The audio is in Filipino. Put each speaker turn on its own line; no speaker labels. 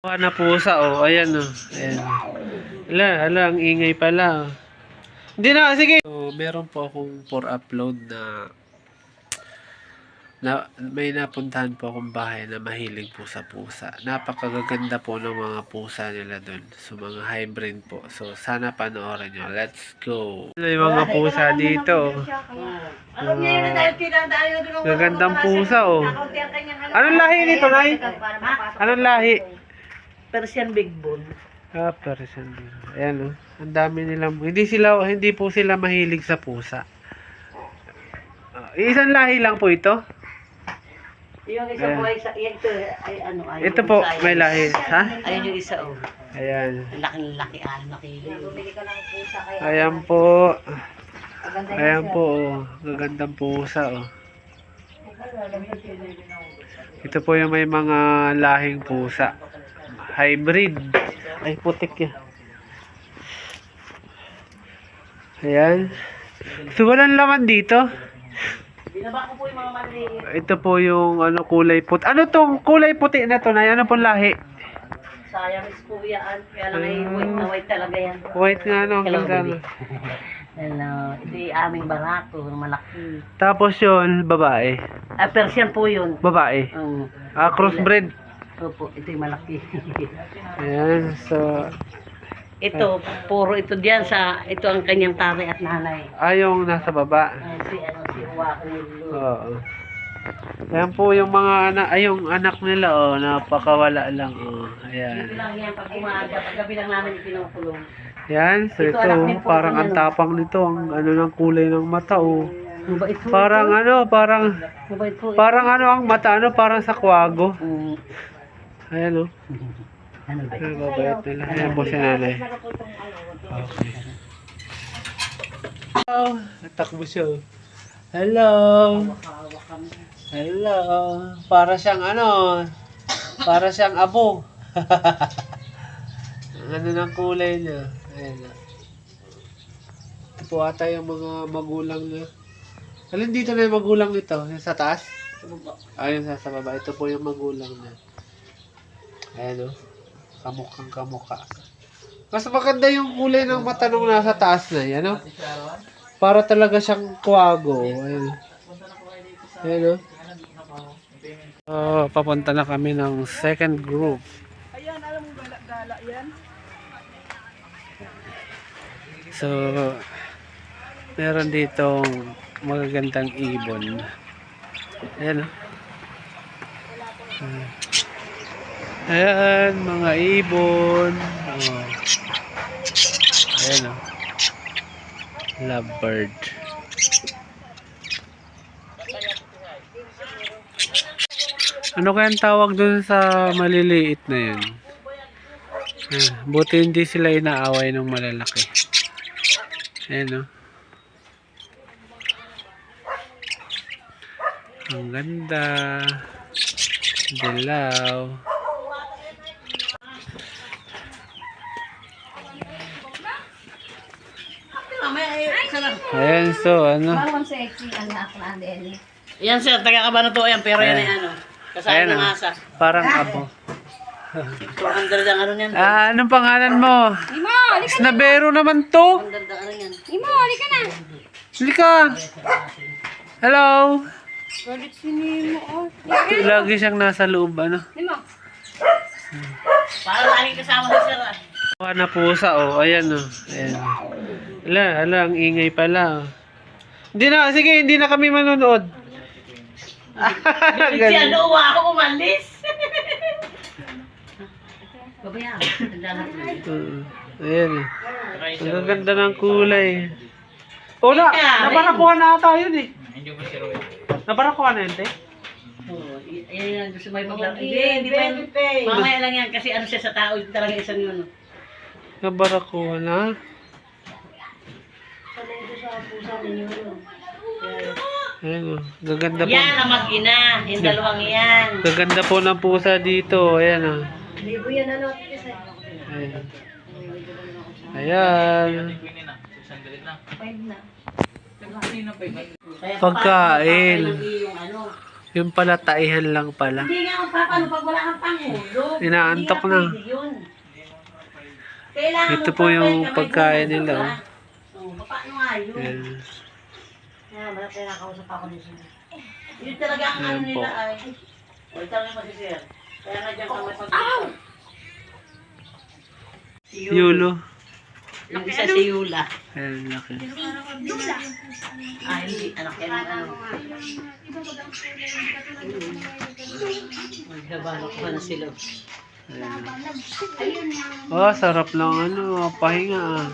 Kuha na pusa, oh. Ayan, oh. Ayan. Ala, ala, ang ingay pala. oh. Hindi na, sige. So, meron po akong for upload na na may napuntahan po akong bahay na mahilig po sa pusa. Napakagaganda po ng mga pusa nila doon. So, mga hybrid po. So, sana panoorin nyo. Let's go. Ano yung mga pusa dito?
Alam niya yun na dahil doon.
Gagandang pusa, oh. Anong lahi nito, Nay? Anong lahi?
Persian Big Bone.
Ah, Persian din. Ayan, oh. Ang dami nilang... Hindi sila, hindi po sila mahilig sa pusa. Ah, isang lahi lang po ito.
Yung isa po ay, sa, yan, ito ay ano ay.
Ito po, may lahi. Ha?
Ayun yung isa oh.
Ayan.
Ang laking laki ah, laki. Bumili ka ng pusa kaya.
Ayan po. Ayan po, oh. Gagandang pusa, oh. Ito po yung may mga lahing pusa. Hybrid. Ay, putik yan. Ayan. So, walang laman dito.
Binaba ko po yung mga maliliit.
Ito po yung ano kulay puti. Ano tong kulay puti na to na? Ano pong lahi?
Sayang is po yan. Kaya lang ay white na white talaga yan.
White nga no, ang
Hello,
ganda.
baby.
no.
Hello. Ito yung aming barako. Malaki.
Tapos yun, babae.
Ah, Persian po yun.
Babae.
Um,
Ah, crossbred.
Opo, ito yung malaki.
Ayan, so,
ito, puro ito diyan sa, ito ang kanyang tatay at nanay.
ah, yung nasa baba.
Ah, si, ano, si Joaquin.
Oo. Ayan po yung mga anak, ay yung anak nila, oh, napakawala lang, oh.
Ito
Ayan.
lang yan, pag umaga, pag gabi lang namin ipinukulong.
Yan, so
Ito,
ito,
anak
parang
ng
ang
ano.
tapang nito, ang ano ng kulay ng mata, oh.
Mabait po
Parang
ito.
ano, parang,
Mabait po ito.
parang ano ang mata, ano, parang sa kwago.
Mm,
Ayan, oh.
ano ba?
Mabait nila. Ayan po si nanay. Okay. Oh, natakbo siya. oh. Hello. Hello. Para siyang ano, para siyang abo. Ang ano ng kulay niya. Ayan. oh. Ito po ata yung mga magulang niya. Alin dito na yung magulang nito? Yung sa taas? Ayun sa, sa baba. Ito po yung magulang niya. Ayan o. Kamukhang kamukha. Mas maganda yung kulay ng mata nung nasa taas na. Yan o. Para talaga siyang kwago. Ayan. Ayan o. Oh, papunta na kami ng second group.
Ayan, alam mo gala-gala yan?
So, meron ditong magagandang ibon. Ayan o. Ah. Ayan, mga ibon. Oh. Ayan o. Lovebird. Ano kayang tawag dun sa maliliit na yun? Ah, buti hindi sila inaaway ng malalaki. Ayan o. Ang ganda. Dilaw. Ayan, so ano.
Bawang sexy ang nakla din.
Yan sir, taga kabano to yan, pero yan ay
Ayan.
ano. Kasama
Ayan,
ng
ah.
asa.
Parang abo.
200 ang ano yan.
Ah, anong pangalan mo?
Imo, halika.
Snabero naman to.
200 ang ano yan.
Imo, halika na.
Halika. Hello.
Galit si Nemo. Oh.
Lagi siyang nasa loob, ano?
Nemo.
Para laging kasama si sir ah.
Kuha na pusa, oh. Ayan, oh. Ayan. Ala, ala, ang ingay pala. Hindi na, sige, hindi na kami manonood.
Si
Ganun.
ano, uwa ako umalis. Babayaan. Natin.
Oo. Ayan, eh. Ang ganda ng kulay. Oh, na,
Ika,
naparakuha na ata yun, eh. Naparakuha na yun, te?
Oo, y- Yan yung gusto may maglaro. Hindi, hindi pa yan. Mamaya lang yan kasi ano siya sa tao, talaga isang yun.
Naparakuha na. Ayan, oh. Gaganda po.
Yan ang mag-ina, yung dalawang yan.
Gaganda po ng pusa dito. Ayan, oh.
Libo yan ano.
Ayan. Ayan. Pagkain.
paano yung ano,
Yung pala, taihan lang pala.
Hindi nga magpapano pag wala kang pangulo.
Inaantok na. Ito po yung pagkain
mo,
nila?
Oh, paano nga yun?
Ayan.
Kaya wala tayo nakausap ako nito. Yun talaga ang ano
Ayan po.
nila ay. Ito nga masisir. Kaya nga dyan ka mag Si Yulo.
Yulo.
Yung isa si Yula.
Ayan, laki.
Ah, hindi. Anak yan ang ano. Maghabalo ko na sila.
Ayan. Oh, sarap lang ano, pahinga ah.